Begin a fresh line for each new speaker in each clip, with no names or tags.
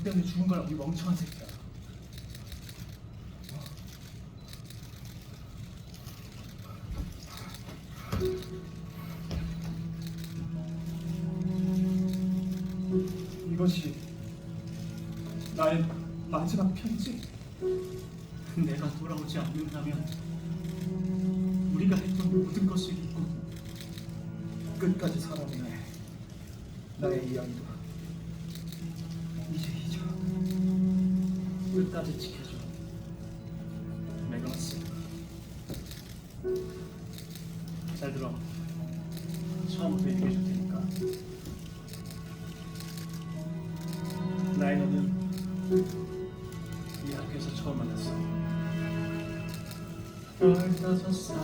너 때문에 죽은 거라 이 멍청한 새끼야. 이것이 나의 마지막 편지. 내가 돌아오지 않는다면 우리가 했던 모든 것을 잊고 끝까지 살아내 나의 이야기도 이제 끝까지 지켜줘. 메가스 잘 들어. 처음부터 얘기해 줄 테니까. 나의 너는 이 학교에서 처음 만났어. 열다섯 살.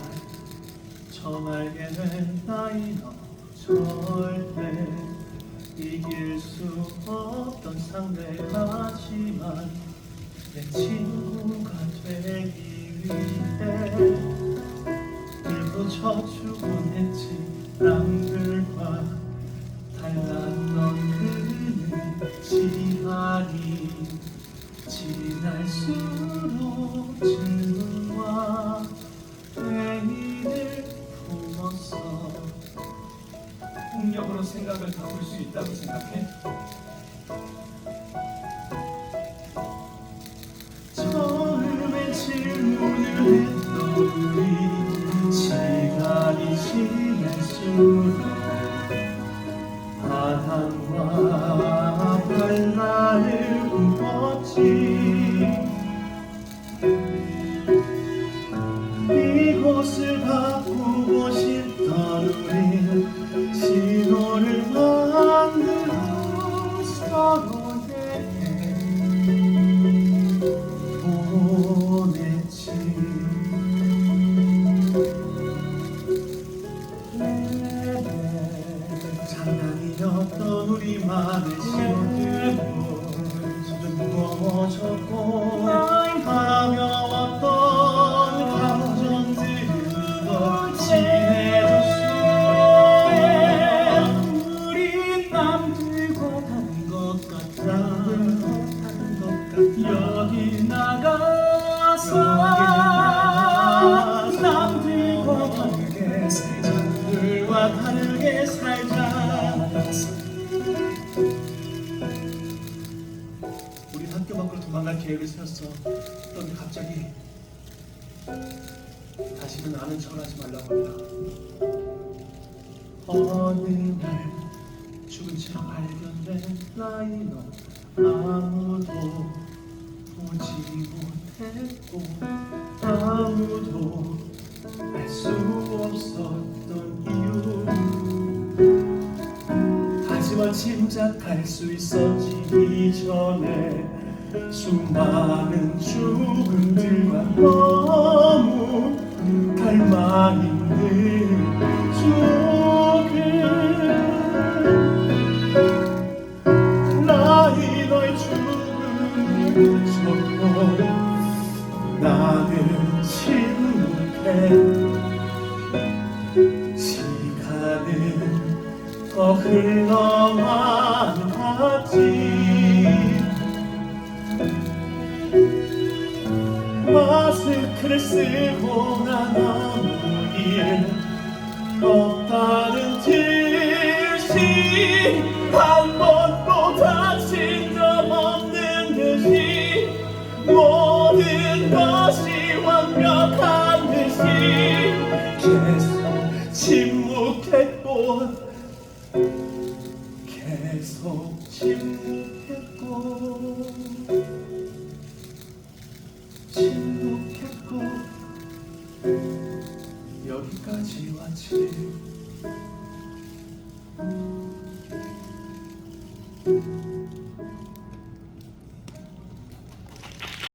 처음 알게 된 나이 너 절대 이길 수 없던 상대하지만 내 친구가 되기 위해 일부 저축은 했지. 남들과 달랐던 그는 시간이 지날수록 질문 우리만의 시간들도 점점 무거워졌고 가벼웠던 감정들도 진해졌어 우리 남들과 다른 것 같아 여기 나가서 남들과 다르게 살자 남들과 다르게 살자 도망갈 계획을 세웠어. 그런데 갑자기 다시는 아는 척을 하지 말라고 합니다. 어느 날 죽은 채 발견된 나이 너 아무도 보지 못했고 아무도 알 수 없었던 이유. 하지만 짐작할 수 있었지 이전에 수많은 죽음들과 너무 있는 조금 나이 너의 죽음을 쳤고 나는 침묵해 시간은 더 흘러만 가지 마스크를 쓰고 난 아무 일 없다는 듯이 한 번도 다친 적 없는 듯이 모든 것이 완벽한 듯이 계속 침묵했고 계속 침묵 Thank you.